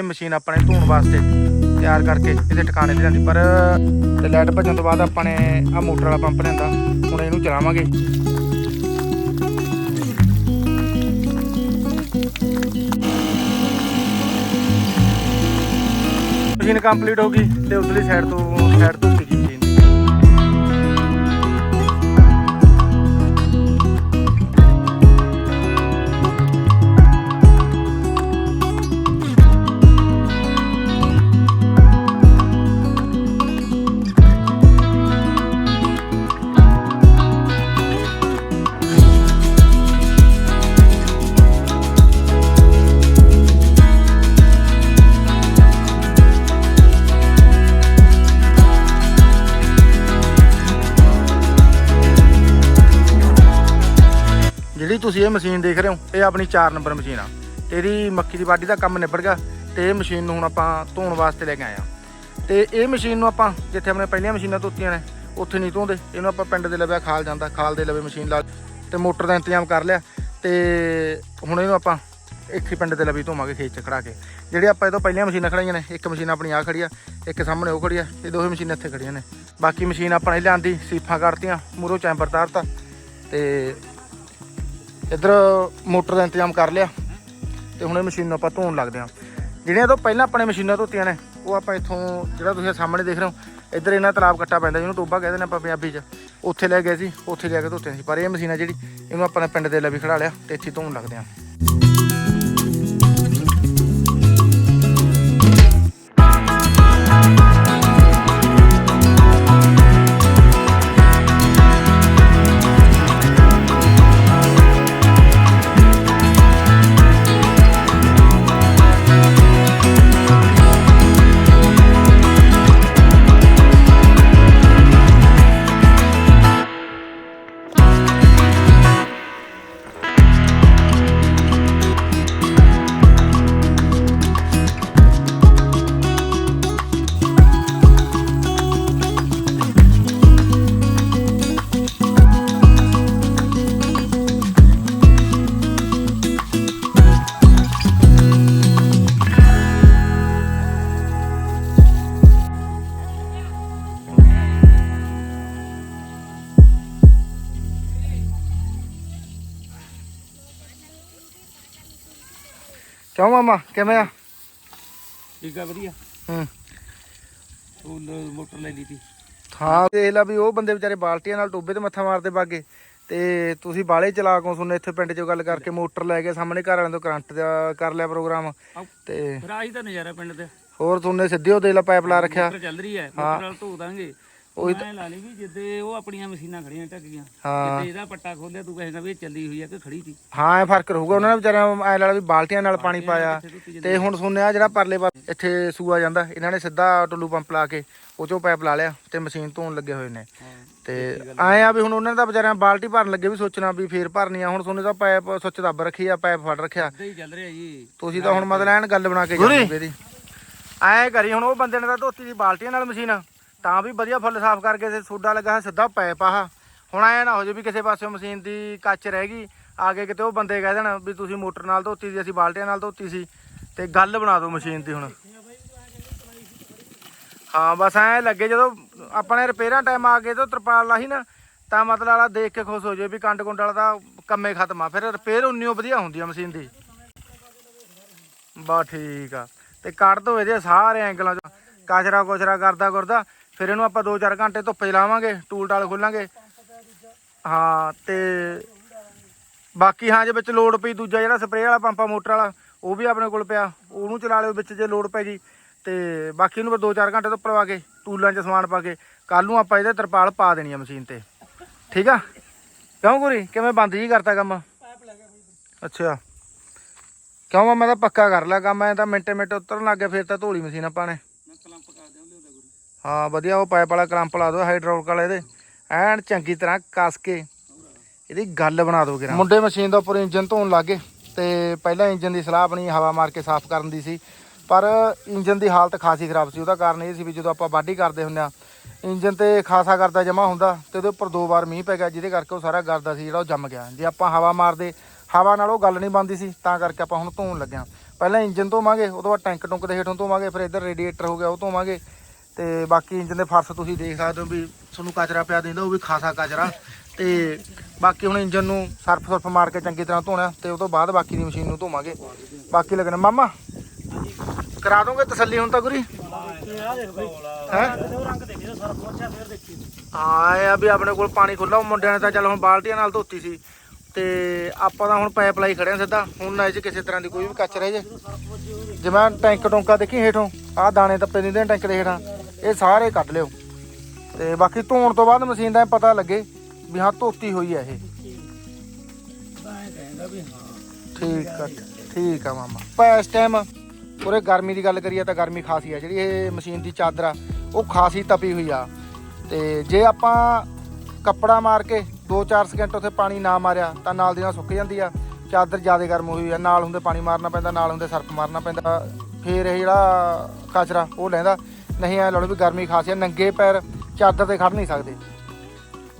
ਇਹ ਮਸ਼ੀਨ ਆਪਣੇ ਧੋਣ ਵਾਸਤੇ ਤਿਆਰ ਕਰਕੇ ਇਹਦੇ ਟਿਕਾਣੇ ਤੇ ਲਿਆਂਦੀ ਪਰ, ਤੇ ਲਾਈਟ ਭੱਜਣ ਤੋਂ ਬਾਅਦ ਆਪਾਂ ਨੇ ਆ ਮੋਟਰ ਵਾਲਾ ਪੰਪ ਲਿਆਂਦਾ। ਹੁਣ ਇਹਨੂੰ ਚਲਾਵਾਂਗੇ। ਮਸ਼ੀਨ ਕੰਪਲੀਟ ਹੋ ਗਈ ਤੇ ਉਧਰਲੀ ਸਾਈਡ ਤੋਂ ਸਾਈਡ ਤੋਂ ਕੀਤੀ ਮਸ਼ੀਨ। ਇਹ ਮਸ਼ੀਨ ਦੇਖ ਰਹੇ ਹੋ? ਇਹ ਆਪਣੀ 4 ਨੰਬਰ ਮਸ਼ੀਨ ਆ। ਤੇ ਇਹਦੀ ਮੱਕੀ ਦੀ ਵਾਢੀ ਦਾ ਕੰਮ ਨਿਬੜ ਗਿਆ ਤੇ ਇਹ ਮਸ਼ੀਨ ਨੂੰ ਹੁਣ ਆਪਾਂ ਧੋਣ ਵਾਸਤੇ ਲੈ ਕੇ ਆਏ ਆ। ਤੇ ਇਹ ਮਸ਼ੀਨ ਨੂੰ ਆਪਾਂ ਜਿੱਥੇ ਆਪਣੇ ਪਹਿਲੀਆਂ ਮਸ਼ੀਨਾਂ ਧੋਤੀਆਂ ਨੇ, ਉੱਥੇ ਨਹੀਂ ਧੋਂਦੇ। ਇਹਨੂੰ ਆਪਾਂ ਪਿੰਡ ਦੇ ਲਵੇ ਖਾਲ ਜਾਂਦਾ, ਖਾਲ ਦੇ ਲਵੇ ਮਸ਼ੀਨ ਲਾ ਤੇ ਮੋਟਰ ਦਾ ਇੰਤਜ਼ਾਮ ਕਰ ਲਿਆ। ਤੇ ਹੁਣ ਇਹਨੂੰ ਆਪਾਂ ਇੱਕ ਹੀ ਪਿੰਡ ਦੇ ਲਵੇ ਧੋਵਾਂਗੇ ਖੇਤ ਚ ਖੜਾ ਕੇ। ਜਿਹੜੇ ਆਪਾਂ ਇਹ ਤੋਂ ਪਹਿਲੀਆਂ ਮਸ਼ੀਨਾਂ ਖੜਾਈਆਂ ਨੇ, ਇੱਕ ਮਸ਼ੀਨ ਆਪਣੀ ਆ ਖੜੀ ਆ, ਇੱਕ ਸਾਹਮਣੇ ਉਹ ਖੜੀ ਆ, ਇਹ ਦੋਹੇ ਮਸ਼ੀਨਾਂ ਇੱਥੇ ਖੜੀਆਂ ਨੇ। ਬਾਕੀ ਮਸ਼ੀਨ ਆਪਾਂ ਇਹ ਲਿਆਂਦੀ, ਸੀਫਾਂ ਕੱਢਤੀਆਂ ਮੂਰੋ ਚੈਂਬਰ ਤਾਰਤਾ ਤੇ ਇੱਧਰ ਮੋਟਰ ਦਾ ਇੰਤਜ਼ਾਮ ਕਰ ਲਿਆ ਤੇ ਹੁਣ ਇਹ ਮਸ਼ੀਨ ਨੂੰ ਆਪਾਂ ਧੋਣ ਲੱਗਦੇ ਹਾਂ। ਜਿਹੜੀਆਂ ਤੋਂ ਪਹਿਲਾਂ ਆਪਣੇ ਮਸ਼ੀਨਾਂ ਧੋਤੀਆਂ ਨੇ, ਉਹ ਆਪਾਂ ਇੱਥੋਂ ਜਿਹੜਾ ਤੁਸੀਂ ਸਾਹਮਣੇ ਦੇਖ ਰਹੇ ਹੋ, ਇੱਧਰ ਇਹਨਾਂ ਤਲਾਬ ਕੱਟਾ ਪੈਂਦਾ ਜਿਹਨੂੰ ਟੋਬਾ ਕਹਿੰਦੇ ਨੇ ਆਪਾਂ ਪੰਜਾਬੀ 'ਚ। ਉੱਥੇ ਲੈ ਗਏ ਸੀ, ਉੱਥੇ ਜਾ ਕੇ ਧੋਤੇ ਸੀ। ਪਰ ਇਹ ਮਸ਼ੀਨ ਆ ਜਿਹੜੀ, ਇਹਨੂੰ ਆਪਾਂ ਨੇ ਪਿੰਡ ਦੇ ਲਈ ਵੀ ਖੜਾ ਲਿਆ ਤੇ ਇੱਥੇ ਧੋਣ ਲੱਗਦੇ ਹਾਂ। ਮਾਮਾ ਕਿਵੇਂ ਆ? ਠੀਕ ਆ ਵਧੀਆ। ਹੂੰ। ਉਹ ਮੋਟਰ ਲੈ ਲਈ ਤੀ ਹਾਂ ਦੇਖ ਲਾ ਵੀ ਉਹ ਬੰਦੇ ਵਿਚਾਰੇ ਬਾਲਟੀਆਂ ਨਾਲ ਟੋਬੇ ਤੇ ਮੱਥਾ ਮਾਰਦੇ ਬਾਗੇ। ਤੇ ਤੁਸੀਂ ਬਾਲੇ ਚਲਾਕੋਂ ਸੁਣਨੇ ਇੱਥੇ ਪਿੰਡ 'ਚੋਂ ਗੱਲ ਕਰਕੇ ਮੋਟਰ ਲੈ ਕੇ ਸਾਹਮਣੇ ਘਰ ਵਾਲਿਆਂ ਤੋਂ ਕਰੰਟ ਦਾ ਕਰ ਲਿਆ ਪ੍ਰੋਗਰਾਮ। ਤੇ ਆਹੀ ਤਾਂ ਨਜ਼ਾਰਾ ਪਿੰਡ ਦੇ ਹੋਰ ਸੁਣਨੇ ਸਿੱਧੇ ਉਹ ਦੇ ਲਾ ਪਾਈਪ ਲਾ ਰੱਖਿਆ। ਮੋਟਰ ਚੱਲ ਰਹੀ ਹੈ। ਮੋਟਰ ਨਾਲ ਧੋ ਦਾਂਗੇ। ਉਹੀ ਉਹ ਲਾ ਲਈ ਵੀ ਜਿੱਦੇ ਉਹ ਆਪਣੀਆਂ ਮਸ਼ੀਨਾਂ ਖੜੀਆਂ ਢੱਕ ਗਈਆਂ ਹਾਂ। ਜਿੱਦੇ ਇਹਦਾ ਪੱਟਾ ਖੋਲਿਆ ਤੂੰ ਕਹੇਗਾ ਵੀ ਇਹ ਚੱਲੀ ਹੋਈ ਆ ਕਿ ਖੜੀ ਸੀ। ਹਾਂ ਇਹ ਫ਼ਰਕ ਰਹੂਗਾ। ਉਹਨਾਂ ਨੇ ਵਿਚਾਰਿਆਂ ਐ ਲਾ ਵੀ ਬਾਲਟੀਆਂ ਨਾਲ ਪਾਣੀ ਪਾਇਆ। ਤੇ ਹੁਣ ਸੁਣਿਆ ਜਿਹੜਾ ਪਰਲੇ ਪਾਸੇ ਇੱਥੇ ਸੂਆ ਜਾਂਦਾ ਇਹਨਾਂ ਨੇ ਸਿੱਧਾ ਟੁੱਲੂ ਪੰਪ ਲਾ ਕੇ ਉਹ ਚੋਂ ਪਾਈਪ ਲਾ ਲਿਆ ਤੇ ਮਸ਼ੀਨ ਧੋਣ ਲੱਗੇ ਹੋਏ ਨੇ। ਤੇ ਆਏ ਆ? ਵੀ ਹੁਣ ਉਹਨਾਂ ਤਾਂ ਵਿਚਾਰਿਆਂ ਬਾਲਟੀ ਭਰਨ ਲੱਗੇ ਵੀ ਸੋਚਣਾ ਵੀ ਫੇਰ ਭਰਨੀ ਆ। ਹੁਣ ਸੁਣੇ ਤਾਂ ਪਾਈਪ ਸੁੱਚ ਦੱਬ ਰੱਖੀ ਆ ਪਾਈਪ ਫੜ ਰੱਖਿਆ। ਇੱਦਾਂ ਹੀ ਚੱਲ ਰਿਹਾ ਜੀ। ਤੁਸੀਂ ਤਾਂ ਹੁਣ ਮਤਲਬ ਐਨ ਗੱਲ ਬਣਾ ਕੇ ਜਾਂਦੇ ਇਹਦੀ। ਐ ਕਰੀ ਹੁਣ ਉਹ ਬੰਦੇ ਨੇ ਤਾਂ ਧੋਤੀ ਦੀ ਬਾਲਟੀਆਂ ਨਾਲ ਮਸ਼ੀਨ। ਤਾਂ ਵੀ ਵਧੀਆ ਫੁੱਲ ਸਾਫ਼ ਕਰਕੇ ਤੇ ਸੋਡਾ ਲੱਗਾ ਹੋਇਆ ਸਿੱਧਾ ਪੈਪ ਆਹ। ਹੁਣ ਐ ਨਾ ਹੋ ਜੇ ਵੀ ਕਿਸੇ ਪਾਸਿਓਂ ਮਸ਼ੀਨ ਦੀ ਕੱਚ ਰਹਿ ਗਈ, ਆਗੇ ਕਿਤੇ ਉਹ ਬੰਦੇ ਕਹਿ ਦੇਣ ਵੀ ਤੁਸੀਂ ਮੋਟਰ ਨਾਲ ਧੋਤੀ ਸੀ, ਅਸੀਂ ਬਾਲਟੀਆਂ ਨਾਲ ਧੋਤੀ ਸੀ, ਤੇ ਗੱਲ ਬਣਾ ਦਿਓ ਮਸ਼ੀਨ ਦੀ ਹੁਣ। ਹਾਂ, ਬਸ ਐ ਲੱਗੇ ਜਦੋਂ ਆਪਣੇ ਰਿਪੇਅਰਾਂ ਟਾਈਮ ਆ ਗਏ ਤਾਂ ਤਰਪਾਲ ਲਾਹੀ ਨਾ, ਤਾਂ ਮਤਲਬ ਵਾਲਾ ਦੇਖ ਕੇ ਖੁਸ਼ ਹੋ ਜੇ ਵੀ ਕੰਡ ਕੁੰਡ ਵਾਲਾ ਤਾਂ ਕੰਮੇ ਖਤਮ ਆ। ਫਿਰ ਰਿਪੇਅਰ ਉਨੀਓ ਵਧੀਆ ਹੁੰਦੀ ਆ ਮਸ਼ੀਨ ਦੀ। ਬਾ ਠੀਕ ਆ। ਤੇ ਕੱਢ ਦੋ ਇਹਦੇ ਸਾਰੇ ਐਂਗਲਾਂ ਚੋਂ। ਕਚਰਾ ਕੁਚਰਾ ਕਰਦਾ ਕਰਦਾ ਫਿਰ ਇਹਨੂੰ ਆਪਾਂ 2-4 ਘੰਟੇ ਧੁੱਪੇ ਲਾਵਾਂਗੇ ਟੂਲ ਟਾਲ ਖੋਲਾਂਗੇ। ਹਾਂ, ਤੇ ਬਾਕੀ ਹਾਂ, ਜੇ ਵਿੱਚ ਲੋਡ ਪਈ ਦੂਜਾ ਜਿਹੜਾ ਸਪਰੇਅ ਵਾਲਾ ਪੰਪਾ ਮੋਟਰ ਵਾਲਾ, ਉਹ ਵੀ ਆਪਣੇ ਕੋਲ ਪਿਆ। ਉਹਨੂੰ ਚਲਾ ਲਿਓ ਵਿੱਚ ਜੇ ਲੋਡ ਪੈ ਗਈ। ਤੇ ਬਾਕੀ ਨੂੰ ਫਿਰ 2-4 ਘੰਟੇ ਧੁੱਪ ਲਵਾ ਕੇ, ਟੂਲਾਂ 'ਚ ਸਮਾਨ ਪਾ ਕੇ ਕੱਲ ਨੂੰ ਆਪਾਂ ਇਹਦੇ ਤਰਪਾਲ ਪਾ ਦੇਣੀ ਆ ਮਸ਼ੀਨ ਤੇ। ਠੀਕ ਆ? ਕਿਉਂ ਗੁਰੀ? ਕਿਵੇਂ ਬੰਦ ਜੀ ਕਰਤਾ ਕੰਮ? ਅੱਛਾ। ਕਿਉਂ ਮੈਂ ਤਾਂ ਪੱਕਾ ਕਰ ਲਿਆ ਕੰਮ, ਐ ਤਾਂ ਮਿੰਟੇ ਮਿੰਟ ਉਤਰਨ ਲੱਗ ਗਿਆ ਫਿਰ ਤਾਂ ਧੋਲੀ ਮਸ਼ੀਨ ਆਪਾਂ ਨੇ ਮੈਂ ਕਲੰਪ ਕਰ ਦਿਆਂ ਲਿਆਉਂਦਾ ਗੁਰੂ ਹਾਂ, ਵਧੀਆ, ਉਹ ਪਾਈਪ ਵਾਲਾ ਕਲੰਪ ਲਾ ਦਿਓ ਹਾਈਡ੍ਰੋਲਿਕ ਵਾਲੇ ਇਹਦੇ ਐਨ ਚੰਗੀ ਤਰ੍ਹਾਂ ਕੱਸ ਕੇ ਇਹਦੀ ਗੱਲ ਬਣਾ ਦਿਓ ਕਿਰਾ ਮੁੰਡੇ ਮਸ਼ੀਨ ਦਾ ਉੱਪਰ ਇੰਜਨ ਧੋਣ ਲੱਗੇ ਤੇ ਪਹਿਲਾਂ ਇੰਜਨ ਦੀ ਸਲਾਹ ਆਪਣੀ ਹਵਾ ਮਾਰ ਕੇ ਸਾਫ਼ ਕਰਨ ਦੀ ਸੀ, ਪਰ ਇੰਜਨ ਦੀ ਹਾਲਤ ਖਾਸੀ ਖਰਾਬ ਸੀ। ਉਹਦਾ ਕਾਰਨ ਇਹ ਸੀ ਵੀ ਜਦੋਂ ਆਪਾਂ ਵਾਢੀ ਕਰਦੇ ਹੁੰਦੇ ਆ ਇੰਜਨ ਤੇ ਖਾਸਾ ਕਰਦਾ ਜਮਾ ਹੁੰਦਾ ਤੇ ਉਹਦੇ ਉੱਪਰ ਦੋ ਵਾਰ ਮੀਂਹ ਪੈ ਗਿਆ, ਜਿਹਦੇ ਕਰਕੇ ਉਹ ਸਾਰਾ ਗਰਦਾ ਸੀ ਜਿਹੜਾ ਉਹ ਜੰਮ ਗਿਆ। ਜੇ ਆਪਾਂ ਹਵਾ ਮਾਰਦੇ, ਹਵਾ ਨਾਲ ਉਹ ਗੱਲ ਨਹੀਂ ਬੰਦੀ ਸੀ, ਤਾਂ ਕਰਕੇ ਆਪਾਂ ਹੁਣ ਧੋਣ ਲੱਗਿਆ ਪਹਿਲਾਂ ਇੰਜਨ ਧੋਵਾਂਗੇ, ਉਹ ਤੋਂ ਬਾਅਦ ਟੈਂਕ ਟੁੰਕ ਦੇ ਹੇਠੋਂ ਧੋਵਾਂਗੇ, ਫਿਰ ਇੱਧਰ ਰੇਡੀਏਟਰ ਹੋ ਗਿਆ, ਉਹ ਧੋਵਾਂਗੇ। ਤੇ ਬਾਕੀ ਇੰਜਨ ਦੇ ਫਰਸ਼ ਤੁਸੀਂ ਦੇਖ ਸਕਦੇ ਹੋ ਵੀ ਤੁਹਾਨੂੰ ਕਚਰਾ ਪਿਆ ਦਿੰਦਾ, ਉਹ ਵੀ ਖਾਸਾ ਕਚਰਾ। ਤੇ ਬਾਕੀ ਹੁਣ ਇੰਜਨ ਨੂੰ ਸਰਫ ਸਰਫ ਮਾਰ ਕੇ ਚੰਗੀ ਤਰ੍ਹਾਂ ਧੋਣਾ ਤੇ ਉਹ ਤੋਂ ਬਾਅਦ ਬਾਕੀ ਦੀ ਮਸ਼ੀਨ ਨੂੰ ਧੋਵਾਂਗੇ। ਬਾਕੀ ਲੱਗਣਾ, ਮਾਮਾ, ਕਰਾ ਦੋਗੇ ਤਸੱਲੀ ਹੁਣ ਤਾਂ ਗੁਰੀ? ਹੈ? ਹਾਂ ਇਹ ਆ ਵੀ ਆਪਣੇ ਕੋਲ ਪਾਣੀ ਖੁੱਲਾ ਮੁੰਡਿਆਂ ਨੇ ਤਾਂ ਚੱਲ ਹੁਣ ਬਾਲਟੀਆਂ ਨਾਲ ਧੋਤੀ ਸੀ। ਤੇ ਆਪਾਂ ਤਾਂ ਹੁਣ ਪਾਈਪ ਲਾਈ ਖੜੇ ਆ ਸਿੱਧਾ, ਹੁਣ ਨਾ ਇਹ 'ਚ ਕਿਸੇ ਤਰ੍ਹਾਂ ਦੀ ਕੋਈ ਵੀ ਕੱਚ ਰਹਿ ਜੇ। ਜਿਵੇਂ ਟੈਂਕ ਟੋਂਕਾ ਦੇਖੀ ਹੇਠੋਂ, ਆਹ ਦਾਣੇ ਟੱਪੇ ਦਿੰਦੇ ਨੇ ਟੈਂਕ ਦੇ ਹੇਠਾਂ। ਇਹ ਸਾਰੇ ਕੱਢ ਲਿਓ। ਤੇ ਬਾਕੀ ਧੋਣ ਤੋਂ ਬਾਅਦ ਮਸ਼ੀਨ ਦਾ ਪਤਾ ਲੱਗੇ ਵੀ ਹਾਂ ਧੋਤੀ ਹੋਈ ਹੈ ਇਹ। ਠੀਕ ਆ ਠੀਕ ਆ ਮਾਮਾ। ਪਰ ਇਸ ਟਾਈਮ ਉਰੇ ਗਰਮੀ ਦੀ ਗੱਲ ਕਰੀਏ ਤਾਂ ਗਰਮੀ ਖਾਸੀ ਆ ਜਿਹੜੀ ਇਹ ਮਸ਼ੀਨ ਦੀ ਚਾਦਰ ਆ, ਉਹ ਖਾਸੀ ਤਪੀ ਹੋਈ ਆ। ਤੇ ਜੇ ਆਪਾਂ ਕੱਪੜਾ ਮਾਰ ਕੇ 2-4 ਸਕਿੰਟ ਉੱਥੇ ਪਾਣੀ ਨਾ ਮਾਰਿਆ ਤਾਂ ਨਾਲ ਦੀ ਨਾਲ ਸੁੱਕ ਜਾਂਦੀ ਆ। ਚਾਦਰ ਜ਼ਿਆਦਾ ਗਰਮ ਹੋਈ ਆ, ਨਾਲ ਹੁੰਦੇ ਪਾਣੀ ਮਾਰਨਾ ਪੈਂਦਾ, ਨਾਲ ਹੁੰਦੇ ਸਰਫ ਮਾਰਨਾ ਪੈਂਦਾ। ਫੇਰ ਇਹ ਜਿਹੜਾ ਕਚਰਾ ਉਹ ਲੈਂਦਾ। ਨਹੀਂ ਐ ਲੜੋ ਵੀ ਗਰਮੀ ਖਾਸੀ ਆ ਨੰਗੇ ਪੈਰ ਚਾਦਰ ਤੇ ਖੜ ਨਹੀਂ ਸਕਦੇ।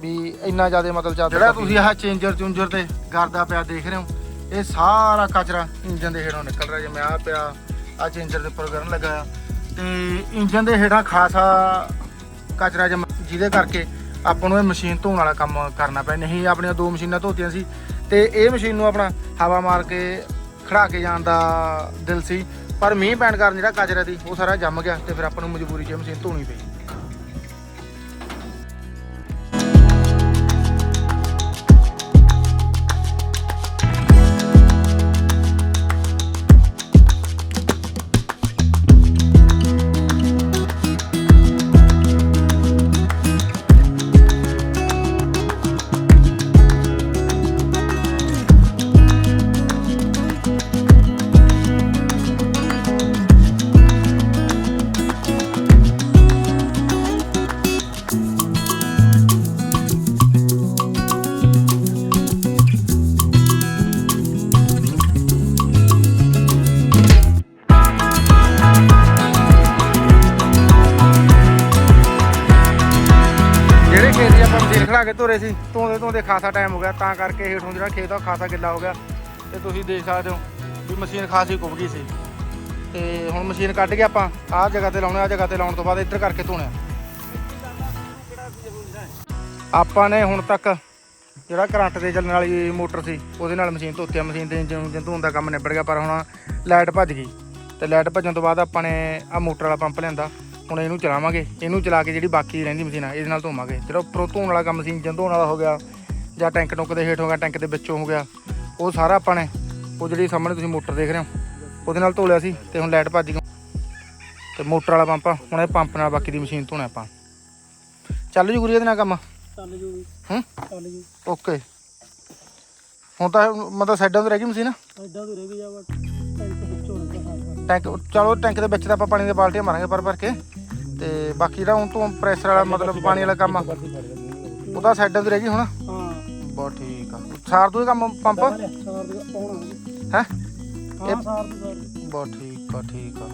ਵੀ ਇੰਨਾ ਜ਼ਿਆਦਾ ਮਤਲਬ ਚਾਦਰ ਜਿਹੜਾ ਤੁਸੀਂ ਆਹ ਚੇਂਜਰ ਚੁੰਜਰ ਤੇ ਗਰਦਾ ਪਿਆ ਦੇਖ ਰਹੇ ਹੋ ਇਹ ਸਾਰਾ ਕਚਰਾ ਇੰਜਨ ਦੇ ਹੇਠੋਂ ਨਿਕਲ ਰਿਹਾ ਜਿਵੇਂ ਆ ਪਿਆ ਆ ਚੇਂਜਰ ਦੇ ਉੱਪਰ ਕਰਨ ਲੱਗਾ ਤੇ ਇੰਜਨ ਦੇ ਹੇਠਾਂ ਖਾਸਾ ਕਚਰਾ ਜਮ ਜਿਹਦੇ ਕਰਕੇ ਆਪਾਂ ਨੂੰ ਇਹ ਮਸ਼ੀਨ ਧੋਣ ਵਾਲਾ ਕੰਮ ਕਰਨਾ ਪਿਆ। ਨਹੀਂ ਆਪਣੀਆਂ ਦੋ ਮਸ਼ੀਨਾਂ ਧੋਤੀਆਂ ਸੀ ਤੇ ਇਹ ਮਸ਼ੀਨ ਨੂੰ ਆਪਣਾ ਹਵਾ ਮਾਰ ਕੇ ਖੜਾ ਕੇ ਜਾਣ ਦਾ ਦਿਲ ਸੀ। ਪਰ ਮੀਂਹ ਪੈਣ ਕਾਰਨ ਜਿਹੜਾ ਕਚਰਾ ਸੀ ਉਹ ਸਾਰਾ ਜੰਮ ਗਿਆ ਤੇ ਫਿਰ ਆਪਾਂ ਨੂੰ ਮਜਬੂਰੀ 'ਚ ਮਸ਼ੀਨ ਧੋਣੀ ਪਈ। ਧੋਰੇ ਸੀ, ਧੋਂਦੇ ਧੋਂਦੇ ਖਾਸਾ ਟਾਈਮ ਹੋ ਗਿਆ, ਤਾਂ ਕਰਕੇ ਹੇਠੋਂ ਜਿਹੜਾ ਖੇਤ ਆ ਉਹ ਖਾਸਾ ਗਿੱਲਾ ਹੋ ਗਿਆ। ਤੇ ਤੁਸੀਂ ਦੇਖ ਸਕਦੇ ਹੋ ਵੀ ਮਸ਼ੀਨ ਖਾਸੀ ਕੁੱਬ ਗਈ ਸੀ। ਤੇ ਹੁਣ ਮਸ਼ੀਨ ਕੱਢ ਕੇ ਆਪਾਂ ਆਹ ਜਗ੍ਹਾ ਤੇ ਲਾਉਣੇ ਆ ਜਗ੍ਹਾ ਤੇ ਲਾਉਣ ਤੋਂ ਬਾਅਦ ਇੱਧਰ ਕਰਕੇ ਧੋਣੇ ਆਪਾਂ ਨੇ ਹੁਣ ਤੱਕ ਜਿਹੜਾ ਕਰੰਟ ਦੇ ਚੱਲਣ ਵਾਲੀ ਮੋਟਰ ਸੀ, ਉਹਦੇ ਨਾਲ ਮਸ਼ੀਨ ਧੋਤੀ ਆ ਮਸ਼ੀਨ ਦੇ ਇੰਜਨ ਧੋਣ ਦਾ ਕੰਮ ਨਿਬੜ ਗਿਆ, ਪਰ ਹੁਣ ਲਾਈਟ ਭੱਜ ਗਈ। ਤੇ ਲਾਈਟ ਭੱਜਣ ਤੋਂ ਬਾਅਦ ਆਪਾਂ ਨੇ ਆ ਮੋਟਰ ਵਾਲਾ ਪੰਪ ਲਿਆਂਦਾ। ਹੁਣ ਇਹਨੂੰ ਚਲਾਵਾਂਗੇ ਇਹਨੂੰ ਚਲਾ ਕੇ ਜਿਹੜੀ ਬਾਕੀ ਰਹਿੰਦੀ ਮਸ਼ੀਨ ਆ ਇਹਦੇ ਨਾਲ ਧੋਵਾਂਗੇ। ਜਿਹੜਾ ਉੱਪਰੋਂ ਧੋਣ ਵਾਲਾ ਕੰਮ ਮਸ਼ੀਨ ਇੰਜਨ ਧੋਣ ਵਾਲਾ ਹੋ ਗਿਆ ਜਾਂ ਟੈਂਕ ਟੁੰਕ ਦੇ ਹੇਠ ਹੋ ਗਿਆ ਟੈਂਕ ਦੇ ਵਿੱਚੋਂ ਹੋ ਗਿਆ ਉਹ ਸਾਰਾ ਆਪਾਂ ਨੇ ਉਹ ਜਿਹੜੀ ਸਾਹਮਣੇ ਤੁਸੀਂ ਮੋਟਰ ਦੇਖ ਰਹੇ ਹੋ ਉਹਦੇ ਨਾਲ ਧੋ ਲਿਆ ਸੀ ਤੇ ਹੁਣ ਲਾਈਟ ਭੱਜ ਗਈ। ਤੇ ਮੋਟਰ ਵਾਲਾ ਪੰਪ ਹੁਣ ਇਹ ਪੰਪ ਨਾਲ ਬਾਕੀ ਦੀ ਮਸ਼ੀਨ ਧੋਣਾ ਆਪਾਂ। ਚੱਲ ਜੂ ਗੁਰੀ ਇਹਦੇ ਨਾਲ ਕੰਮ? ਚੱਲ ਜੂ ਹੂੰ? ਚੱਲ ਜੂ। ਓਕੇ। ਹੁਣ ਤਾਂ ਮਤਲਬ ਸਾਈਡਾਂ ਤੇ ਰਹਿ ਗਈ ਮਸ਼ੀਨ? ਐਡਾ ਤੋਂ ਰਹਿ ਗਿਆ ਵਾ ਟੈਂਕ ਵਿੱਚੋਂ ਟੈਂਕ ਚਲੋ ਟੈਂਕ ਦੇ ਵਿੱਚ ਤਾਂ ਆਪਾਂ ਪਾਣੀ ਦੇ ਬਾਲਟੀਆਂ ਮਾਰਾਂਗੇ ਭਰ ਭਰ ਕੇ। ਤੇ ਬਾਕੀ ਜਿਹੜਾ ਹੁਣ ਤੋਂ ਪ੍ਰੈਸ਼ਰ ਵਾਲਾ ਮਤਲਬ ਪਾਣੀ ਵਾਲਾ ਕੰਮ ਉਹਦਾ ਸਾਈਡਾਂ ਤੇ ਰਹਿ ਗਈ ਹੁਣ? ਹਾਂ। ਬਹੁਤ ਠੀਕ ਆ। ਸਾਰ ਦੂ ਇਹ ਕੰਮ ਪੰਪ? ਸਾਰ ਦੇ ਪਾਉਣਾ ਹੈ? ਹਾਂ ਸਾਰ ਦੇ ਸਾਰ ਬਹੁਤ ਠੀਕ ਆ ਠੀਕ ਆ।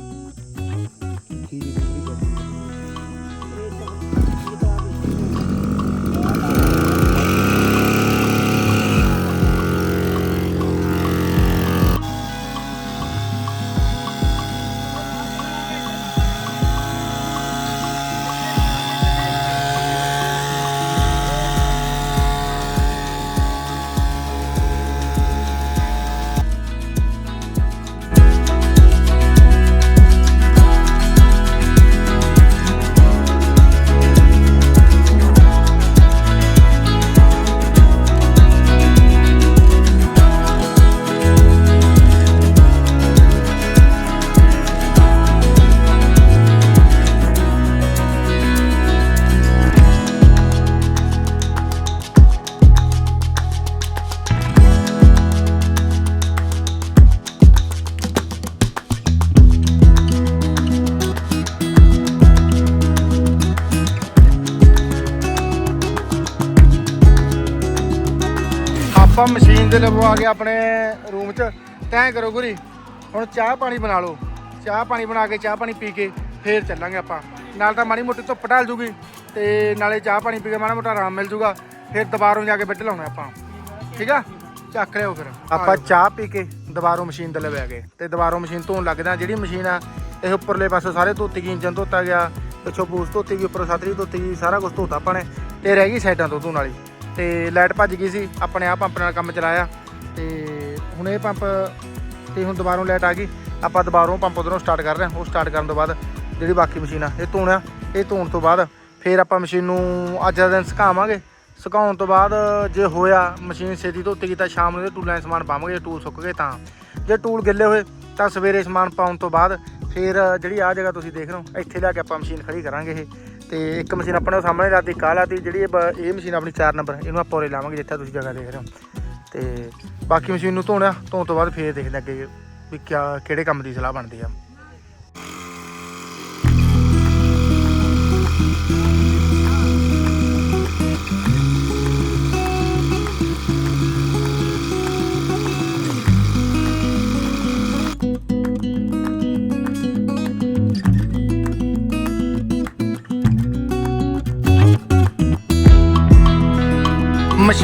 ਆਪਾਂ ਮਸ਼ੀਨ ਲਵੋ ਆ ਗਏ ਆਪਣੇ ਰੂਮ 'ਚ। ਤੈਅ ਕਰੋ ਗੁਰੀ, ਹੁਣ ਚਾਹ ਪਾਣੀ ਬਣਾ ਲਓ। ਚਾਹ ਪਾਣੀ ਬਣਾ ਕੇ, ਚਾਹ ਪਾਣੀ ਪੀ ਕੇ ਫੇਰ ਚੱਲਾਂਗੇ ਆਪਾਂ। ਨਾਲ ਤਾਂ ਮਾੜੀ ਮੋਟੀ ਧੁੱਪ ਢਲ ਜੂਗੀ ਤੇ ਨਾਲੇ ਚਾਹ ਪਾਣੀ ਪੀ ਕੇ ਮਾੜਾ ਮੋਟਾ ਆਰਾਮ ਮਿਲ ਜੂਗਾ। ਫਿਰ ਦੁਬਾਰੋਂ ਜਾ ਕੇ ਬੈੱਡ ਲਾਉਣਾ ਆਪਾਂ। ਠੀਕ ਆ? ਚੱਕ ਲਿਓ ਫਿਰ। ਆਪਾਂ ਚਾਹ ਪੀ ਕੇ ਦੁਬਾਰੋਂ ਮਸ਼ੀਨ ਤੇ ਲਵੇ ਗਏ। ਤੇ ਦੁਬਾਰੋਂ ਮਸ਼ੀਨ ਧੋਣ ਲੱਗਦੇ ਆ ਜਿਹੜੀ ਮਸ਼ੀਨ ਆ, ਇਹ ਉੱਪਰਲੇ ਪਾਸੇ ਸਾਰੇ ਧੋਤੀ ਗਈ ਇੰਜਨ ਧੋਤਾ ਗਿਆ। ਪਿੱਛੋਂ ਬੂਸ ਧੋਤੀ ਗਈ, ਉੱਪਰੋਂ ਸਤਰੀ ਧੋਤੀ ਗਈ, ਸਾਰਾ ਕੁਝ ਧੋਤਾ ਆਪਾਂ ਨੇ। ਤੇ ਰਹਿ ਗਈ ਸਾਈਡਾਂ ਤੋਂ ਧੋਣ ਵਾਲੀ। ਤੇ ਲਾਈਟ ਭੱਜ ਗਈ ਸੀ, ਆਪਣੇ ਆਪ ਪੰਪ ਨਾਲ ਕੰਮ ਚਲਾਇਆ ਤੇ ਹੁਣ ਇਹ ਪੰਪ ਤੇ ਹੁਣ ਦੁਬਾਰੋਂ ਲਾਈਟ ਆ ਗਈ, ਆਪਾਂ ਦੁਬਾਰੋਂ ਪੰਪ ਉਧਰੋਂ ਸਟਾਰਟ ਕਰ ਰਹੇ ਹਾਂ, ਉਹ ਸਟਾਰਟ ਕਰਨ ਤੋਂ ਬਾਅਦ ਜਿਹੜੀ ਬਾਕੀ ਮਸ਼ੀਨ ਆ, ਇਹ ਧੋਣਾ, ਇਹ ਧੋਣ ਤੋਂ ਬਾਅਦ ਫਿਰ ਆਪਾਂ ਮਸ਼ੀਨ ਨੂੰ ਅੱਜ ਦਾ ਦਿਨ ਸੁਕਾਵਾਂਗੇ। ਸੁਕਾਉਣ ਤੋਂ ਬਾਅਦ ਜੇ ਹੋਇਆ ਮਸ਼ੀਨ ਛੇਤੀ ਧੋਤੀ ਗਈ ਤਾਂ ਸ਼ਾਮ ਨੂੰ ਇਹ ਟੂਲਾਂ 'ਚ ਸਮਾਨ ਪਾਵਾਂਗੇ ਟੂਲ ਸੁੱਕ ਗਏ ਤਾਂ। ਜੇ ਟੂਲ ਗਿੱਲੇ ਹੋਏ ਤਾਂ ਸਵੇਰੇ ਸਮਾਨ ਪਾਉਣ ਤੋਂ ਬਾਅਦ ਫਿਰ ਜਿਹੜੀ ਆ ਜਗ੍ਹਾ ਤੁਸੀਂ ਦੇਖ ਰਹੇ ਹੋ, ਇੱਥੇ ਲਿਆ ਕੇ ਆਪਾਂ ਮਸ਼ੀਨ ਖੜੀ ਕਰਾਂਗੇ ਇਹ। ਤੇ ਇੱਕ ਮਸ਼ੀਨ ਆਪਣੇ ਸਾਹਮਣੇ ਲਾਤੀ, ਕਾਹ ਲਾਤੀ, ਜਿਹੜੀ ਇਹ ਬ- ਇਹ ਮਸ਼ੀਨ ਆਪਣੀ 4 ਨੰਬਰ, ਇਹਨੂੰ ਆਪਾਂ ਉਰੇ ਲਾਵਾਂਗੇ ਜਿੱਥੇ ਤੁਸੀਂ ਜਗ੍ਹਾ ਦੇਖ ਰਹੇ ਹੋ। ਤੇ ਬਾਕੀ ਮਸ਼ੀਨ ਨੂੰ ਧੋਣਾ, ਧੋਣ ਤੋਂ ਬਾਅਦ ਫੇਰ ਦੇਖਦੇ ਅੱਗੇ ਵੀ ਕਿਆ, ਕਿਹੜੇ ਕੰਮ ਦੀ ਸਲਾਹ ਬਣਦੀ ਆ।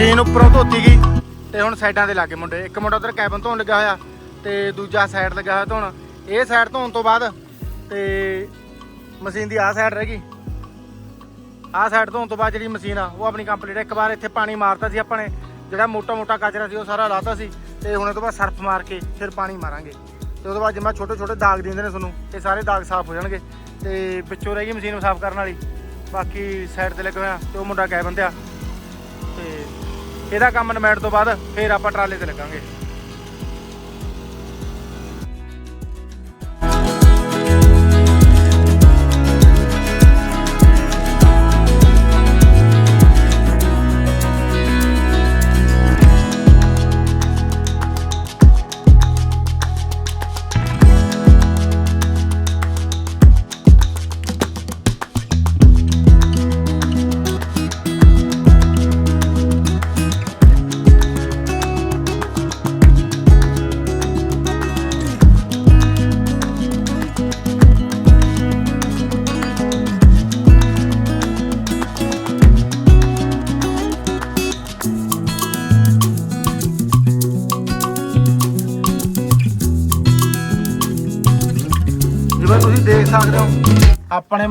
ਮਸ਼ੀਨ ਉੱਪਰੋਂ ਧੋਤੀ ਗਈ ਤੇ ਹੁਣ ਸਾਈਡਾਂ ਤੇ ਲੱਗੇ ਮੁੰਡੇ। ਇੱਕ ਮੁੰਡਾ ਉਧਰ ਕੈਬਨ ਧੋਣ ਲੱਗਾ ਹੋਇਆ ਤੇ ਦੂਜਾ ਸਾਈਡ ਲੱਗਾ ਹੋਇਆ ਧੋਣ। ਇਹ ਸਾਈਡ ਧੋਣ ਤੋਂ ਬਾਅਦ ਤੇ ਮਸ਼ੀਨ ਦੀ ਆਹ ਸਾਈਡ ਰਹਿ ਗਈ। ਆਹ ਸਾਈਡ ਧੋਣ ਤੋਂ ਬਾਅਦ ਜਿਹੜੀ ਮਸ਼ੀਨ ਆ, ਉਹ ਆਪਣੀ ਕੰਪਲੀਟ ਇੱਕ ਵਾਰ ਇੱਥੇ ਪਾਣੀ ਮਾਰਤਾ ਸੀ ਆਪਾਂ ਨੇ, ਜਿਹੜਾ ਮੋਟਾ ਮੋਟਾ ਕਚਰਾ ਸੀ, ਉਹ ਸਾਰਾ ਲਾਤਾ ਸੀ ਤੇ ਹੁਣ ਇਹ ਤੋਂ ਬਾਅਦ ਸਰਫ ਮਾਰ ਕੇ ਫਿਰ ਪਾਣੀ ਮਾਰਾਂਗੇ। ਤੇ ਉਹਦੇ ਬਾਅਦ ਜਿਵੇਂ ਛੋਟੇ ਛੋਟੇ ਦਾਗ ਦਿੰਦੇ ਨੇ ਤੁਹਾਨੂੰ, ਇਹ ਸਾਰੇ ਦਾਗ ਸਾਫ਼ ਹੋ ਜਾਣਗੇ। ਤੇ ਵਿੱਚੋਂ ਰਹਿ ਗਈ ਮਸ਼ੀਨ ਸਾਫ਼ ਕਰਨ ਵਾਲੀ। ਬਾਕੀ ਸਾਈਡ ਤੇ ਲੱਗਾ ਹੋਇਆ ਤੇ ਉਹ ਮੁੰਡਾ ਕੈਬਨ ਤੇ ਤੇ ਇਹਦਾ ਕੰਮ ਨਿਮੇੜ ਤੋਂ ਬਾਅਦ ਫੇਰ ਆਪਾਂ ਟਰਾਲੇ ਤੇ ਲੱਗਾਂਗੇ।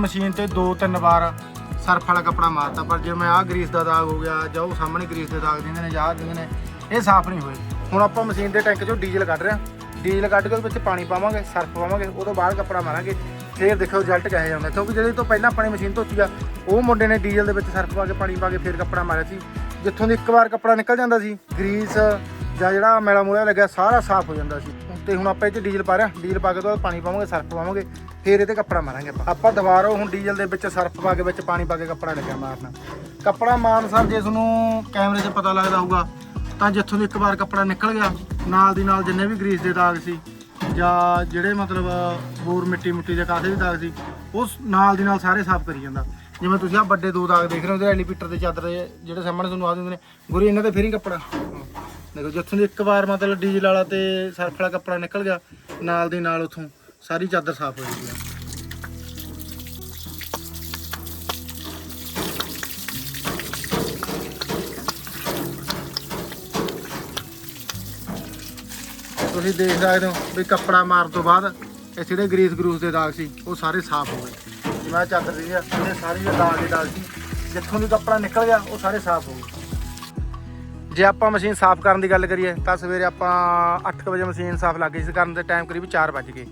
ਮਸ਼ੀਨ ਤੇ ਦੋ ਤਿੰਨ ਵਾਰ ਸਰਫ ਵਾਲਾ ਕੱਪੜਾ ਮਾਰਤਾ, ਪਰ ਜਿਵੇਂ ਆਹ ਗਰੀਸ ਦਾ ਦਾਗ ਹੋ ਗਿਆ ਜਾਂ ਉਹ ਸਾਹਮਣੇ ਗਰੀਸ ਦੇ ਦਾਗ ਦਿੰਦੇ ਨੇ ਜਾਂ ਆਹ ਦਿੰਦੇ ਨੇ, ਇਹ ਸਾਫ਼ ਨਹੀਂ ਹੋਏ। ਹੁਣ ਆਪਾਂ ਮਸ਼ੀਨ ਦੇ ਟੈਂਕ 'ਚੋਂ ਡੀਜ਼ਲ ਕੱਢ ਰਹੇ ਹਾਂ। ਡੀਜ਼ਲ ਕੱਢ ਕੇ ਉਹਦੇ ਵਿੱਚ ਪਾਣੀ ਪਾਵਾਂਗੇ, ਸਰਫ ਪਾਵਾਂਗੇ ਉਹ ਤੋਂ ਬਾਅਦ ਕੱਪੜਾ ਮਾਰਾਂਗੇ। ਫੇਰ ਦੇਖੋ ਰਿਜ਼ਲਟ ਕਿਹੋ ਜਿਹਾ ਹੁੰਦਾ ਕਿਉਂਕਿ ਜਿਹੜੇ ਤੋਂ ਪਹਿਲਾਂ ਆਪਣੀ ਮਸ਼ੀਨ ਧੋਤੀ ਆ, ਉਹ ਮੁੰਡੇ ਨੇ ਡੀਜ਼ਲ ਦੇ ਵਿੱਚ ਸਰਫ ਪਾ ਕੇ ਪਾਣੀ ਪਾ ਕੇ ਫੇਰ ਕੱਪੜਾ ਮਾਰਿਆ ਸੀ। ਜਿੱਥੋਂ ਦੀ ਇੱਕ ਵਾਰ ਕੱਪੜਾ ਨਿਕਲ ਜਾਂਦਾ ਸੀ, ਗਰੀਸ ਜਾਂ ਜਿਹੜਾ ਮੈਲਾ ਮੂਲਾ ਲੱਗਿਆ, ਸਾਰਾ ਸਾਫ਼ ਹੋ ਜਾਂਦਾ ਸੀ। ਤੇ ਹੁਣ ਆਪਾਂ ਇਹ 'ਚ ਡੀਜ਼ਲ ਪਾ ਰਹੇ ਹਾਂ। ਡੀਜ਼ਲ ਪਾ ਕੇ ਤੋਂ ਬਾਅਦ ਪਾਣੀ ਪਾਵਾਂਗੇ, ਸਰਫ ਪਾਵਾਂਗੇ, ਫਿਰ ਇਹ ਤੇ ਕੱਪੜਾ ਮਾਰਾਂਗੇ ਆਪਾਂ। ਆਪਾਂ ਦੁਬਾਰਾ ਹੁਣ ਡੀਜ਼ਲ ਦੇ ਵਿੱਚ ਸਰਫ ਪਾ ਕੇ ਵਿੱਚ ਪਾਣੀ ਪਾ ਕੇ ਕੱਪੜਾ ਲੱਗਿਆ ਮਾਰਨਾ। ਕੱਪੜਾ ਮਾਰਨ ਸਰ ਜੇ ਤੁਹਾਨੂੰ ਕੈਮਰੇ 'ਚ ਪਤਾ ਲੱਗਦਾ ਹੋਊਗਾ, ਤਾਂ ਜਿੱਥੋਂ ਦੀ ਇੱਕ ਵਾਰ ਕੱਪੜਾ ਨਿਕਲ ਗਿਆ, ਨਾਲ ਦੀ ਨਾਲ ਜਿੰਨੇ ਵੀ ਗਰੀਸ ਦੇ ਦਾਗ ਸੀ, ਜਾਂ ਜਿਹੜੇ ਮਤਲਬ ਹੋਰ ਮਿੱਟੀ ਮੁੱਟੀ ਦੇ ਕਾਸੇ ਵੀ ਦਾਗ ਸੀ, ਉਹ ਨਾਲ ਦੀ ਨਾਲ ਸਾਰੇ ਸਾਫ਼ ਕਰੀ ਜਾਂਦਾ। ਜਿਵੇਂ ਤੁਸੀਂ ਆ ਵੱਡੇ ਦੋ ਦਾਗ ਦੇਖ ਰਹੇ ਹੋ, ਉਹਦੇ ਐਲੀਪੀਟਰ ਦੇ ਚਾਦਰ ਦੇ ਜਿਹੜੇ ਸਾਹਮਣੇ ਤੁਹਾਨੂੰ ਆ ਦਿੰਦੇ ਨੇ। ਗੁਰੀ, ਇਹਨਾਂ ਤੇ ਫੇਰ ਹੀ ਕੱਪੜਾ। ਦੇਖੋ, ਜਿੱਥੋਂ ਦੀ ਇੱਕ ਵਾਰ ਮਤਲਬ ਡੀਜ਼ਲ ਵਾਲਾ ਤੇ ਸਰਫ ਵਾਲਾ ਕੱਪੜਾ ਨਿਕਲ ਗਿਆ, ਨਾਲ ਦੀ ਨਾਲ ਉਥੋਂ ਸਾਰੀ ਚਾਦਰ ਸਾਫ਼ ਹੋ ਜਾਂਦੀ ਹੈ ਤੁਸੀਂ ਦੇਖ ਸਕਦੇ ਹੋ ਵੀ ਕੱਪੜਾ ਮਾਰਨ ਤੋਂ ਬਾਅਦ ਇਹ ਜਿਹੜੇ ਗਰੀਸ ਗਰੂਸ ਦੇ ਦਾਗ ਸੀ, ਉਹ ਸਾਰੇ ਸਾਫ਼ ਹੋ ਗਏ। ਮੈਂ ਚਾਦਰ ਦੀ ਆ ਇਹਦੇ ਸਾਰੀ ਦਾਗ ਦੇ ਦਾਗ ਸੀ, ਜਿੱਥੋਂ ਦੀ ਕੱਪੜਾ ਨਿਕਲ ਗਿਆ, ਉਹ ਸਾਰੇ ਸਾਫ਼ ਹੋ ਗਏ। ਜੇ ਆਪਾਂ ਮਸ਼ੀਨ ਸਾਫ਼ ਕਰਨ ਦੀ ਗੱਲ ਕਰੀਏ, ਤਾਂ ਸਵੇਰੇ ਆਪਾਂ 8 ਵਜੇ ਮਸ਼ੀਨ ਸਾਫ਼ ਲੱਗ ਗਈ ਸੀ, ਕਰਨ ਦੇ ਟਾਈਮ ਕਰੀਬ 4 ਵੱਜ ਗਏ।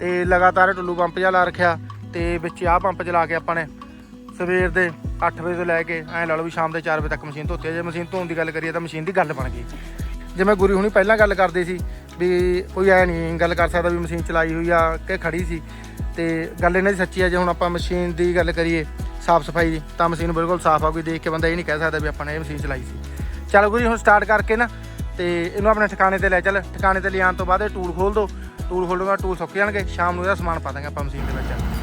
ਤੇ ਲਗਾਤਾਰ ਟੁੱਲੂ ਪੰਪ ਜਿਹਾ ਲਾ ਰੱਖਿਆ, ਤੇ ਵਿੱਚ ਆਹ ਪੰਪ ਚਲਾ ਕੇ ਆਪਾਂ ਨੇ ਸਵੇਰ ਦੇ 8 ਵਜੇ ਤੋਂ ਲੈ ਕੇ ਐਂ ਲਾ ਲਓ ਵੀ ਸ਼ਾਮ ਦੇ 4 ਵਜੇ ਤੱਕ ਮਸ਼ੀਨ ਧੋਤੀ ਜੇ ਮਸ਼ੀਨ ਧੋਣ ਦੀ ਗੱਲ ਕਰੀਏ, ਤਾਂ ਮਸ਼ੀਨ ਦੀ ਗੱਲ ਬਣ ਗਈ। ਜਿਵੇਂ ਗੁਰੀ ਹੁਣੀ ਪਹਿਲਾਂ ਗੱਲ ਕਰਦੇ ਸੀ ਵੀ ਕੋਈ ਐ ਨਹੀਂ ਗੱਲ ਕਰ ਸਕਦਾ ਵੀ ਮਸ਼ੀਨ ਚਲਾਈ ਹੋਈ ਆ ਕਿ ਖੜੀ ਸੀ, ਤੇ ਗੱਲ ਇਹਨਾਂ ਦੀ ਸੱਚੀ ਆ, ਜੇ ਹੁਣ ਆਪਾਂ ਮਸ਼ੀਨ ਦੀ ਗੱਲ ਕਰੀਏ ਸਾਫ਼ ਸਫ਼ਾਈ ਦੀ ਤਾਂ ਮਸ਼ੀਨ ਬਿਲਕੁਲ ਸਾਫ਼ ਆ, ਕੋਈ ਦੇਖ ਕੇ ਬੰਦਾ ਇਹ ਨਹੀਂ ਕਹਿ ਸਕਦਾ ਵੀ ਆਪਾਂ ਨੇ ਇਹ ਮਸ਼ੀਨ ਚਲਾਈ ਸੀ। ਚੱਲ ਗੁਰੀ ਹੁਣ ਸਟਾਰਟ ਕਰਕੇ ਨਾ ਤੇ ਇਹਨੂੰ ਆਪਣੇ ਠਿਕਾਣੇ ਤੇ ਲੈ ਚੱਲ। ਠਿਕਾਣੇ ਤੇ ਲਿਆਉਣ ਤੋਂ ਬਾਅਦ ਇਹ ਟੂਲ ਖੋਲ ਦੋ। ਟੂਲ ਖੋਲੂਗਾ ਟੂਲ ਸੁੱਕ ਜਾਣਗੇ। ਸ਼ਾਮ ਨੂੰ ਇਹਦਾ ਸਮਾਨ ਪਾ ਦਾਂਗੇ ਆਪਾਂ ਮਸ਼ੀਨ ਦੇ ਵਿੱਚ।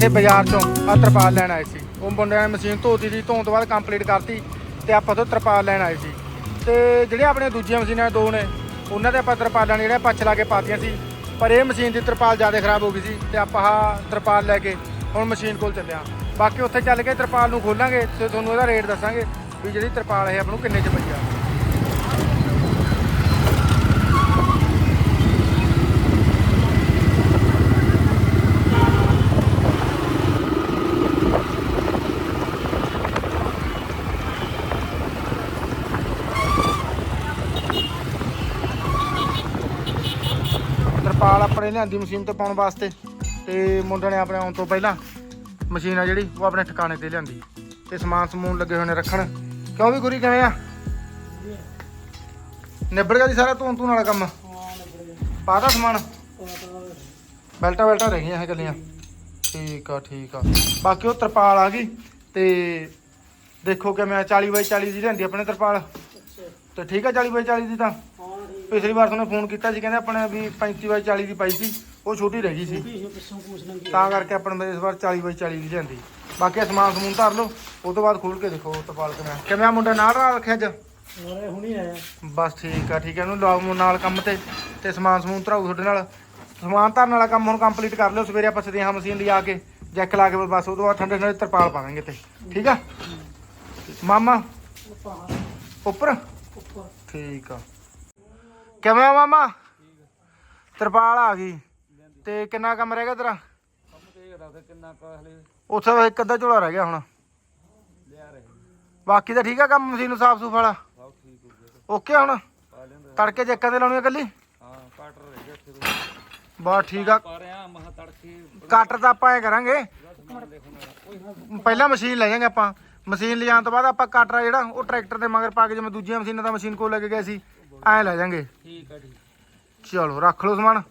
ਇੱਥੇ ਬਾਜ਼ਾਰ ਚੋਂ ਆ ਤਰਪਾਲ ਲੈਣ ਆਏ ਸੀ। ਉਹ ਮੁੰਡਿਆਂ ਨੇ ਮਸ਼ੀਨ ਧੋਤੀ ਸੀ, ਧੋਣ ਤੋਂ ਬਾਅਦ ਕੰਪਲੀਟ ਕਰਤੀ ਤੇ ਆਪਾਂ ਤੋਂ ਤਰਪਾਲ ਲੈਣ ਆਏ ਸੀ। ਤੇ ਜਿਹੜੇ ਆਪਣੇ ਦੂਜੀਆਂ ਮਸ਼ੀਨਾਂ ਦੋ ਨੇ, ਉਹਨਾਂ ਦੇ ਆਪਾਂ ਤਰਪਾਲਾਂ ਨੇ ਜਿਹੜੇ ਪੱਛ ਲਾ ਕੇ ਪਾਤੀਆਂ ਸੀ। ਪਰ ਇਹ ਮਸ਼ੀਨ ਦੀ ਤਰਪਾਲ ਜ਼ਿਆਦਾ ਖਰਾਬ ਹੋ ਗਈ ਸੀ ਤੇ ਆਪਾਂ ਆਹ ਤਰਪਾਲ ਲੈ ਕੇ ਹੁਣ ਮਸ਼ੀਨ ਕੋਲ ਚੱਲਿਆ ਬਾਕੀ ਉੱਥੇ ਚੱਲ ਕੇ ਤਰਪਾਲ ਨੂੰ ਖੋਲਾਂਗੇ ਤੇ ਤੁਹਾਨੂੰ ਇਹਦਾ ਰੇਟ ਦੱਸਾਂਗੇ ਵੀ ਜਿਹੜੀ ਤਰਪਾਲ ਹੈ ਆਪਾਂ ਨੂੰ ਕਿੰਨੇ ਚ ਪਈ ਆ ਤਰਪਾਲ ਆਪਣੇ ਲਿਆਂਦੀ ਮਸ਼ੀਨ ਤੇ ਪਾਉਣ ਵਾਸਤੇ ਤੇ ਮੁੰਡੇ ਨੇ ਆਪਣੇ ਆਉਣ ਤੋਂ ਪਹਿਲਾਂ ਮਸ਼ੀਨ ਆ ਜਿਹੜੀ ਉਹ ਆਪਣੇ ਠਿਕਾਣੇ ਤੇ ਲਿਆਂਦੀ। ਤੇ ਸਮਾਨ ਸਮੂਨ ਲੱਗੇ ਹੋਏ ਨੇ ਰੱਖਣ। ਕਿਉਂ ਵੀ ਗੁਰੀ ਕਿਵੇਂ ਆ? ਨਿਬੜ ਗਿਆ ਜੀ ਸਾਰਾ ਧੂਣ ਧੂਣ ਵਾਲਾ ਕੰਮ? ਹਾਂ ਨੰਬਰ ਗਿਆ ਪਾਤਾ ਸਮਾਨ? ਬੈਲਟਾਂ ਬੈਲਟਾਂ ਰਹਿ ਗਈਆਂ ਇਹ ਗੱਲੀਆਂ ਠੀਕ ਆ ਠੀਕ ਆ। ਬਾਕੀ ਉਹ ਤਰਪਾਲ ਆ ਗਈ ਤੇ ਦੇਖੋ ਕਿਵੇਂ ਆ 40 ਬਾਈ 40 ਦੀ ਲਿਆਂਦੀ ਆਪਣੇ ਤਰਪਾਲ। ਤੇ ਠੀਕ ਆ 40 ਬਾਈ 40 ਦੀ ਤਾਂ? ਪਿਛਲੀ ਵਾਰ ਤੁਹਾਨੂੰ ਫੋਨ ਕੀਤਾ ਸੀ ਕਹਿੰਦੇ ਆਪਣੇ ਵੀ 35 ਬਾਈ 40 ਦੀ ਪਾਈ ਸੀ ਉਹ ਛੋਟੀ ਰਹਿ ਗਈ ਸੀ। ਵੀ ਪਿੱਛੋਂ ਪੁੱਛ ਲੈਂਦੀ ਤਾਂ ਕਰਕੇ ਆਪਾਂ ਨੇ ਇਸ ਵਾਰ 40 ਬਾਈ 40 ਦੀ ਲਿਆਂਦੀ। ਬਾਕੀ ਆਹ ਸਮਾਨ ਸਮੂਨ ਧਰ ਲਓ ਉਹ ਤੋਂ ਬਾਅਦ ਖੋਲ ਕੇ ਦੇਖੋ ਤਰਪਾਲ ਕਿਵੇਂ ਆ। ਕਿਵੇਂ ਆ ਮੁੰਡਾ ਨਾਲ ਨਾਲ ਰੱਖਿਆ ਅੱਜ? ਨਾਲੇ ਹੁਣੀ ਆਇਆ। ਬਸ ਠੀਕ ਆ ਠੀਕ ਆ ਇਹਨੂੰ ਲਾਓ ਨਾਲ ਕੰਮ ਤੇ ਤੇ ਸਮਾਨ ਸਮੂਨ ਧਰਾਓ ਤੁਹਾਡੇ ਨਾਲ। ਸਮਾਨ ਧਰਨ ਵਾਲਾ ਕੰਮ ਹੁਣ ਕੰਪਲੀਟ ਕਰ ਲਿਓ ਸਵੇਰੇ ਆਪਾਂ ਸਦੇ ਹਾਂ ਮਸ਼ੀਨ ਲਿਆ ਕੇ ਜੈਕ ਲਾ ਕੇ ਬਸ ਉਹ ਤੋਂ ਬਾਅਦ ਠੰਡੇ ਠੰਡੇ ਤਰਪਾਲ ਪਾ ਦਾਂਗੇ ਤੇ। ਠੀਕ ਆ? ਮਾਮਾ? ਉੱਪਰ? ਉੱਪਰ। ਠੀਕ ਆ। ਕਿਵੇਂ ਆ ਮਾਮਾ? ਤਰਪਾਲ ਆ ਗਈ। ਤੇ ਕਿੰਨਾ ਕੰਮ ਰਹਿ ਗਿਆ ਤੇਰਾ? ਉੱਥੇ ਤਾਂ ਇੱਕ ਅੱਧਾ ਝੋਲਾ ਰਹਿ ਗਿਆ ਹੁਣ। ਬਾਕੀ ਤਾਂ ਠੀਕ ਆ ਕੰਮ ਮਸ਼ੀਨ ਨੂੰ ਸਾਫ਼ ਸੂਫ ਵਾਲਾ। ਓਕੇ ਹੁਣ? ਤੜਕੇ ਜੱਕਾਂ ਤੇ ਲਾਉਣੀ ਆ ਕੱਲੀ ਹਾਂ ਕਾਟਰ ਰਹਿ ਗਿਆ ਇੱਥੇ ਬਸ ਠੀਕ ਆ। ਪਾ ਰਿਆ ਮਹਾ ਤੜਕੇ ਕਾਟਰ ਤਾਂ ਆਪਾਂ ਐ ਕਰਾਂਗੇ। ਪਹਿਲਾਂ ਮਸ਼ੀਨ ਲੈ ਜਾਾਂਗੇ ਆਪਾਂ। ਮਸ਼ੀਨ ਲਿਜਾਣ ਤੋਂ ਬਾਅਦ ਆਪਾਂ ਕਾਟਰ ਜਿਹੜਾ, ਉਹ ਟਰੈਕਟਰ ਦੇ ਮਗਰ ਪਾ ਕੇ ਜਿਵੇਂ ਦੂਜੀਆਂ ਮਸ਼ੀਨਾਂ ਦਾ ਮਸ਼ੀਨ ਕੋਲ ਲੈ ਕੇ ਗਏ ਸੀ। ਐ ਲੈ ਜਾਾਂਗੇ। ਠੀਕ ਆ ਠੀਕ। ਚਲੋ ਰੱਖ ਲਓ ਸਮਾਨ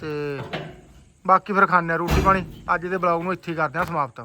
ਤੇ ਬਾਕੀ ਫਿਰ ਖਾਣੇ ਰੋਟੀ ਪਾਣੀ। ਅੱਜ ਦੇ ਬਲੌਗ ਨੂੰ ਇੱਥੇ ਹੀ ਕਰਦੇ ਆ ਸਮਾਪਤ।